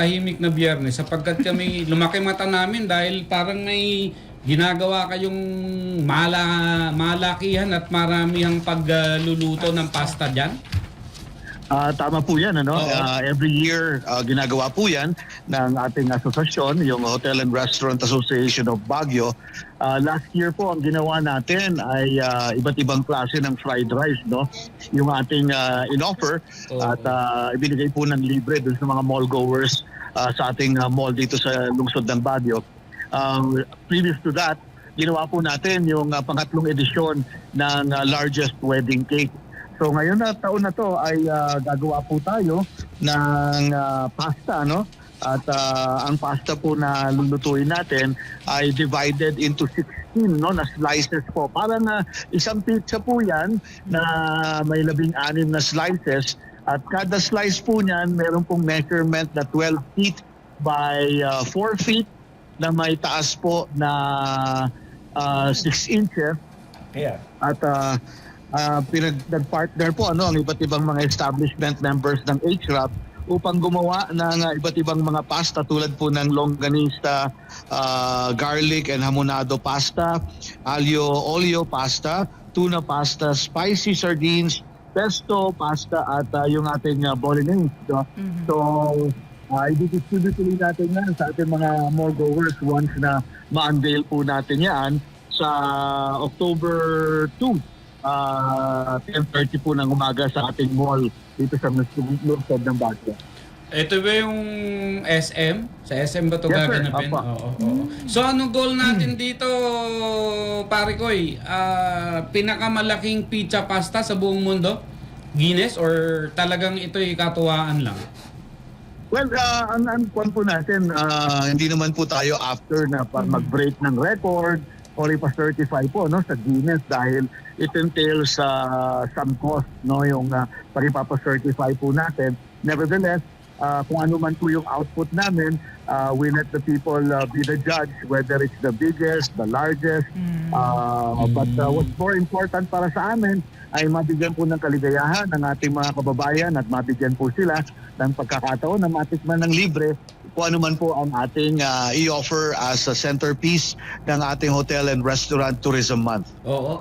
tahimik na biyernes sapagkat kami lumaki mata namin dahil parang may ginagawa kayong mala, malakihan at maramihang pagluluto ng pasta dyan. Ah, tama po yan. Ano? Ah, every year, ah, ginagawa po yan ng ating asosasyon, yung Hotel and Restaurant Association of Baguio. Ah, last year po, ang ginawa natin ay ah, iba't ibang klase ng fried rice. No? Yung ating ah, in-offer Oo. at ah, ibinigay po ng libre dun sa mga mall goers ah, sa ating ah, mall dito sa lungsod ng Baguio. Um, previous to that, ginawa po natin yung ah, pangatlong edisyon ng ah, largest wedding cake So ngayon na taon na to ay ah, gagawa po tayo ng ah, pasta no? At ah, ang pasta po na lulutuin natin ay divided into 16 no na slices po. Parang ah, isang pizza po 'yan na may labing-anim na slices at kada slice po niyan meron pong measurement na 12 feet by ah, 4 feet na may taas po na ah, 6 inches Yeah. at uh, uh, pinag- nag-partner po ano ang iba't ibang mga establishment members ng HRAP upang gumawa ng uh, iba't ibang mga pasta tulad po ng longganista, uh, garlic and hamonado pasta, alio olio pasta, tuna pasta, spicy sardines, pesto pasta at uh, yung ating uh, bolognese. No? So, uh, i-distribute ulit natin yan sa ating mga mall goers once na ma-unveil po natin yan sa October 2, uh, 10.30 po ng umaga sa ating mall dito sa lungsod ng Baguio. Ito ba yung SM? Sa SM ba ito Yes, gaganapin? Apo. Oo, oo. So anong goal natin dito, pare Koy? Ah, pinakamalaking pizza pasta sa buong mundo? Guinness or talagang ito'y katuwaan lang? Well, uh, ang ang po natin, ah, hindi naman po tayo after na mag-break ng record or ipa-certify po no sa Guinness dahil it entails uh, some cost no yung uh, pag-ipapa-certify po natin. Nevertheless, uh, kung ano man po yung output namin, uh, we let the people uh, be the judge whether it's the biggest, the largest. Uh, but uh, what's more important para sa amin ay mabigyan po ng kaligayahan ng ating mga kababayan at mabigyan po sila ng pagkakataon na matikman ng libre kung ano man po ang ating uh, i-offer as a centerpiece ng ating Hotel and Restaurant Tourism Month. Oo,